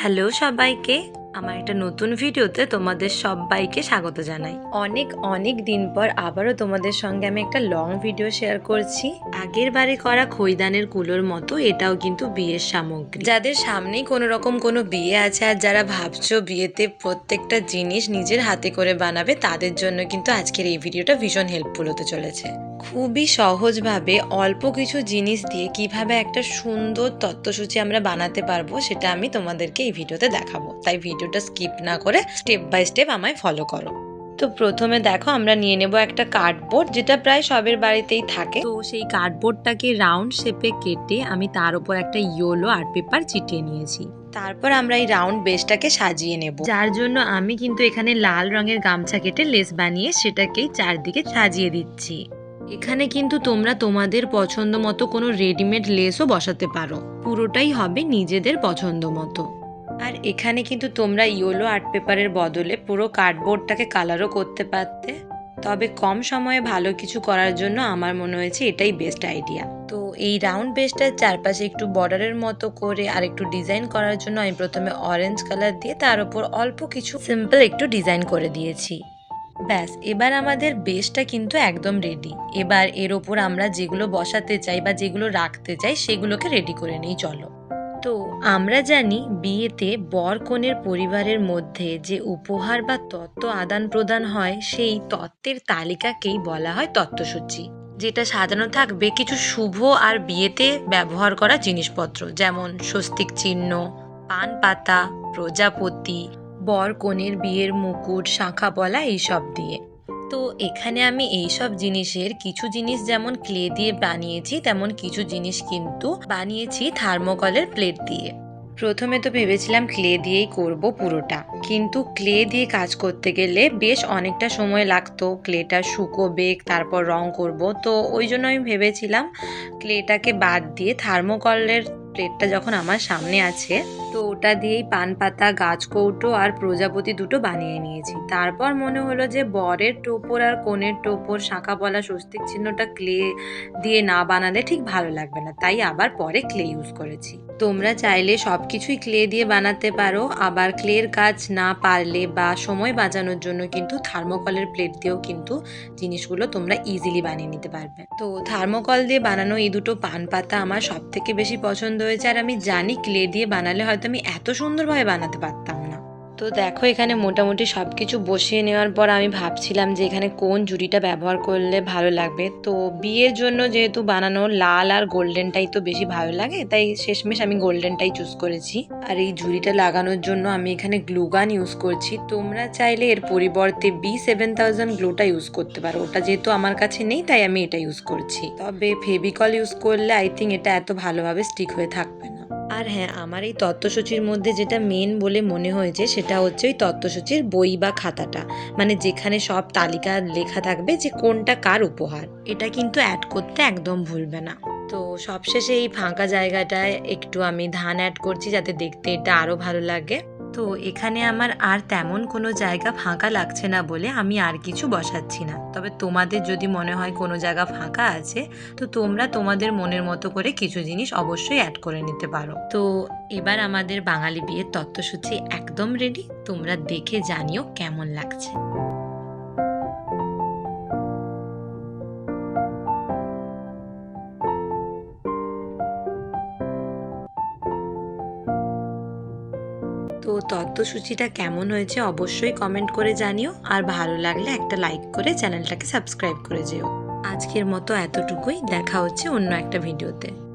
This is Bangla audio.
হ্যালো সবাইকে, আমার একটা নতুন ভিডিওতে তোমাদের সবাইকে স্বাগত জানাই। অনেক অনেক দিন পর আবারও তোমাদের সঙ্গে আমি একটা লং ভিডিও শেয়ার করছি। আগের বারে করা খৈদানের কুলোর মতো, এটাও কিন্তু বিয়ের সামগ্রী। যাদের সামনেই কোনো রকম কোনো বিয়ে আছে আর যারা ভাবছ বিয়েতে প্রত্যেকটা জিনিস নিজের হাতে করে বানাবে, তাদের জন্য কিন্তু আজকের এই ভিডিওটা ভীষণ হেল্পফুল হতে চলেছে। খুবই সহজভাবে অল্প কিছু জিনিস দিয়ে কীভাবে একটা সুন্দর তত্ত্বসূচি আমরা বানাতে পারব সেটা আমি তোমাদেরকে এই ভিডিওতে দেখাবো। তাই ভিডিওটা স্কিপ না করে স্টেপ বাই স্টেপ আমায় ফলো করো। তো প্রথমে দেখো আমরা নিয়ে নেব একটা কার্ডবোর্ড যেটা প্রায় সবের বাড়িতেই থাকে। তো সেই কার্ডবোর্ডটাকে রাউন্ড শেপে কেটে আমি তার উপর একটা ইয়েলো আর্ট পেপার চিটিয়ে নিয়েছি। তারপর আমরা এই রাউন্ড বেসটাকে সাজিয়ে নেব। যার জন্য আমি কিন্তু এখানে লাল রঙের গামছা কেটে লেস বানিয়ে সেটাকেই চারদিকে সাজিয়ে দিচ্ছি। এখানে কিন্তু তোমরা তোমাদের পছন্দ মতো কোনো রেডিমেড লেসও বসাতে পারো। পুরোটাই হবে নিজেদের পছন্দ মতো। আর এখানে কিন্তু তোমরা ইয়েলো আর্ট পেপারের বদলে পুরো কার্ডবোর্ডটাকে কালারও করতে পারতে। তবে কম সময়ে ভালো কিছু করার জন্য আমার মনে হয়েছে এটাই বেস্ট আইডিয়া তো এই রাউন্ড বেসটার চারপাশে একটু বর্ডারের মতো করে আর একটু ডিজাইন করার জন্য আমি প্রথমে অরেঞ্জ কালার দিয়ে তার উপর অল্প কিছু সিম্পল একটু ডিজাইন করে দিয়েছি। ব্যাস, এবার আমাদের বেসটা কিন্তু একদম রেডি এবার এর ওপর আমরা যেগুলো বসাতে চাই বা যেগুলো রাখতে চাই সেগুলোকে রেডি করে নিই, চলো। তো আমরা জানি বিয়েতে বর কনের পরিবারের মধ্যে যে উপহার বা তত্ত্ব আদান প্রদান হয়, সেই তত্ত্বের তালিকাকেই বলা হয় তত্ত্বসূচি। যেটা সাজানো থাকবে কিছু শুভ আর বিয়েতে ব্যবহার করা জিনিসপত্র, যেমন স্বস্তিক চিহ্ন পান পাতা প্রজাপতি বর, কনের বিয়ের মুকুট, শাঁখা বলা এইসব দিয়ে। তো এখানে আমি এইসব জিনিসের কিছু জিনিস যেমন ক্লে দিয়ে বানিয়েছি, তেমন কিছু জিনিস কিন্তু বানিয়েছি থার্মোকলের প্লেট দিয়ে। প্রথমে তো ভেবেছিলাম ক্লে দিয়েই করব পুরোটা। কিন্তু ক্লে দিয়ে কাজ করতে গেলে বেশ অনেকটা সময় লাগতো। ক্লেটা শুকোবে তারপর রং করব। তো ওই জন্য আমি ভেবেছিলাম ক্লেটাকে বাদ দিয়ে থার্মোকলের প্লেটটা যখন আমার সামনে আছে তো ওটা দিয়েই পান পাতা, গাছ কৌটো আর প্রজাপতি দুটো বানিয়ে নিয়েছি। তারপর মনে হলো যে বরের টোপর আর কনের টোপর, শাঁখা বলা স্বস্তিক চিহ্নটা ক্লে দিয়ে না বানালে ঠিক ভালো লাগবে না। তাই আবার পরে ক্লে ইউজ করেছি। তোমরা চাইলে সব কিছুই ক্লে দিয়ে বানাতে পারো। আবার ক্লের কাজ না পারলে বা সময় বাঁচানোর জন্য কিন্তু থার্মোকলের প্লেট দিয়েও কিন্তু জিনিসগুলো তোমরা ইজিলি বানিয়ে নিতে পারবে। তো থার্মোকল দিয়ে বানানো এই দুটো পান পাতা আমার সব থেকে বেশি পছন্দ হয়েছে। আর আমি জানি ক্লে দিয়ে বানালে হয়তো আমি এত সুন্দরভাবে বানাতে পারতাম না। তো দেখো, এখানে মোটামুটি সব কিছু বসিয়ে নেওয়ার পর আমি ভাবছিলাম যে এখানে কোন জুড়িটা ব্যবহার করলে ভালো লাগবে। তো বিয়ের জন্য যেহেতু বানানো লাল আর গোল্ডেনটাই তো বেশি ভালো লাগে, তাই শেষমেশ আমি গোল্ডেনটাই চুজ করেছি। আর এই ঝুড়িটা লাগানোর জন্য আমি এখানে গ্লুগান ইউজ করছি। তোমরা চাইলে এর পরিবর্তে বি সেভেন থাউজেন্ড গ্লুটা ইউজ করতে পারো। ওটা যেহেতু আমার কাছে নেই, তাই আমি এটা ইউজ করছি। তবে ফেভিকল ইউজ করলে আই থিঙ্ক এটা এত ভালোভাবে স্টিক হয়ে থাকবে না। আর হ্যাঁ আমার এই তত্ত্বসূচির মধ্যে যেটা মেন বলে মনে হয়েছে সেটা হচ্ছে ওই তত্ত্বসূচির বই বা খাতাটা। মানে যেখানে সব তালিকা লেখা থাকবে যে কোনটা কার উপহার। এটা কিন্তু অ্যাড করতে একদম ভুলবে না। তো সবশেষে এই ফাঁকা জায়গাটায় একটু আমি ধান অ্যাড করছি যাতে দেখতে এটা আরও ভালো লাগে। তো এখানে আমার আর তেমন কোনো জায়গা ফাঁকা লাগছে না বলে আমি আর কিছু বসাচ্ছি না। তবে তোমাদের যদি মনে হয় কোনো জায়গা ফাঁকা আছে, তো তোমরা তোমাদের মনের মতো করে কিছু জিনিস অবশ্যই অ্যাড করে নিতে পারো। তো এবার আমাদের বাঙালি বিয়ের তত্ত্বসূচি একদম রেডি তোমরা দেখে জানিও কেমন লাগছে। তো তত্ত্বসূচিটা কেমন হয়েছে অবশ্যই কমেন্ট করে জানিও। আর ভালো লাগলে একটা লাইক করে চ্যানেলটাকে সাবস্ক্রাইব করে যেও। আজকের মতো এতটুকুই। দেখা হচ্ছে অন্য একটা ভিডিওতে